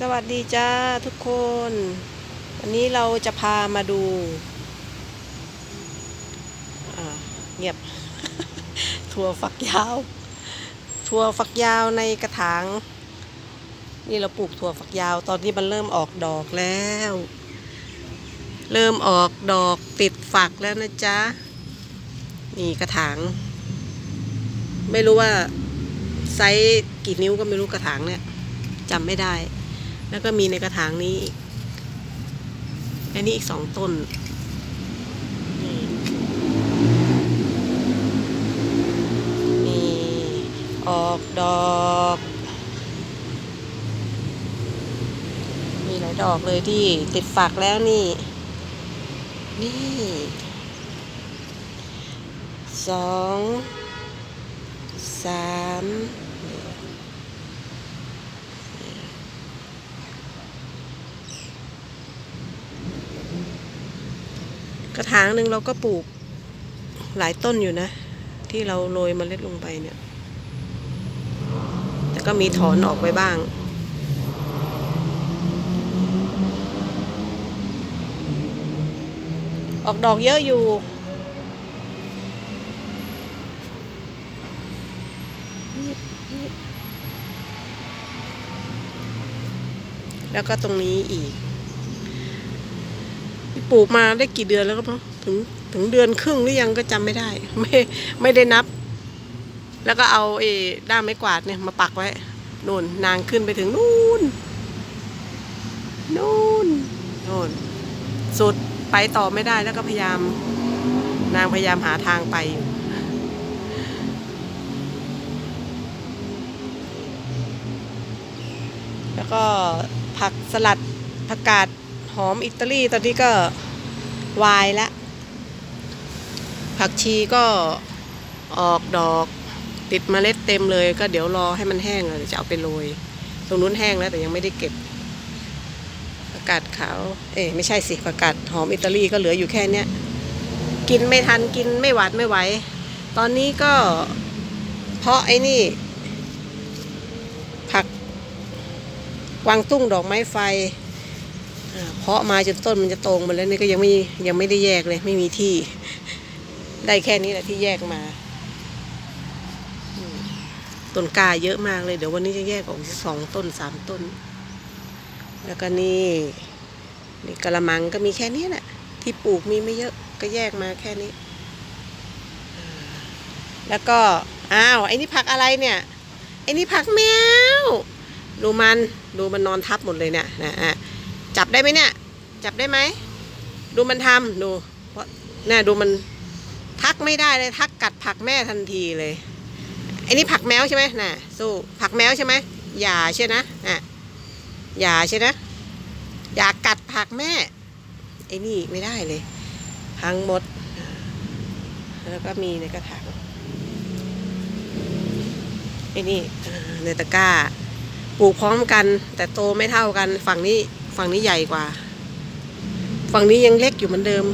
สวัสดีจ้าทุกคน วันนี้เราจะพามาดูเงียบ ถั่วฝักยาว ถั่วฝักยาวในกระถาง นี่เราปลูกถั่วฝักยาว ตอนนี้มันเริ่มออกดอกแล้ว เริ่มออกดอกติดฝักแล้วนะจ๊ะ นี่กระถาง ไม่รู้ว่าไซส์กี่นิ้วก็ไม่รู้กระถางเนี่ยจำไม่ได้ แล้วก็มีในกระถางนี้อีกอันนี้อีกสองต้นนี่นี่ออกดอก มีหลายดอกเลยที่ติดฝักแล้วนี่ นี่สองสาม กระถางหนึ่งเราก็ปลูกหลายต้นอยู่นะ ที่เราโรยเมล็ดลงไปเนี่ย แต่ก็มีถอนออกไปบ้าง ออกดอกเยอะอยู่แล้วก็ตรงนี้อีก ปลูกมาได้กี่เดือนแล้วก็ถึงถึงเดือนครึ่งหรือยังก็จำไม่ได้ ไม่ไม่ได้นับ แล้วก็เอาเอด้ามไม้กวาดเนี่ยมาปักไว้นู่นนางขึ้นไปถึงนู่นนู่นนู่นสุดไปต่อไม่ได้แล้วก็พยายาม นางพยายามหาทางไปอยู่แล้วก็ผักสลัดผักกาด หอมอิตาลีตอนนี้ก็วายล้วผักชีก็ออกดอกติดเมล็ดเต็มเลยก็เดี๋ยวรอให้มันแห้งแล้วเดี๋ยวจะเอาไปโรยตรงนู้นแห้งแล้วแต่ยังไม่ได้เก็บผักกาดขาว เอ้ยไม่ใช่สิผักกาดหอมอิตาลีก็เหลืออยู่แค่เนี้ยกินไม่ทันกินไม่หวาดไม่ไหวตอนนี้ก็เพราะไอ้นี่ ผักวางตุ้งดอกไม้ไฟ เพาะมาจนต้นมันจะโตมาแล้วนี่ก็ยังไม่ยังไม่ได้แยกเลย ไม่มีที่ ได้แค่นี้แหละที่แยกมาต้นกาเยอะมากเลย เดี๋ยววันนี้จะแยกออกสองต้นสามต้น แล้วก็นี่นี่กระมังก็มีแค่นี้แหละที่ปลูกมีไม่เยอะก็แยกมาแค่นี้ แล้วก็อ้าวไอ้นี่ผักอะไรเนี่ยไอ้นี่ผักแมวดูมันดูมันนอนทับหมดเลยเนี่ยนะอะ จับได้ไหมเนี่ย จับได้ไหม ดูมันทำดูเพราะเนี่ยดูมันทักไม่ได้เลยทักกัดผักแม่ทันทีเลยไอ้นี่ผักแมวใช่ไหมน่ะ สู้ผักแมวใช่ไหมอย่าใช่นะอะอย่าใช่นะ อย่ากัดผักแม่ไอ้นี่ไม่ได้เลยพังหมด แล้วก็มีในกระถางไอ้นี่ในตะกร้าปลูกพร้อมกัน แต่โตไม่เท่ากันฝั่งนี้ ฝั่งนี้ใหญ่กว่า ฝั่งนี้ยังเล็กอยู่เหมือนเดิม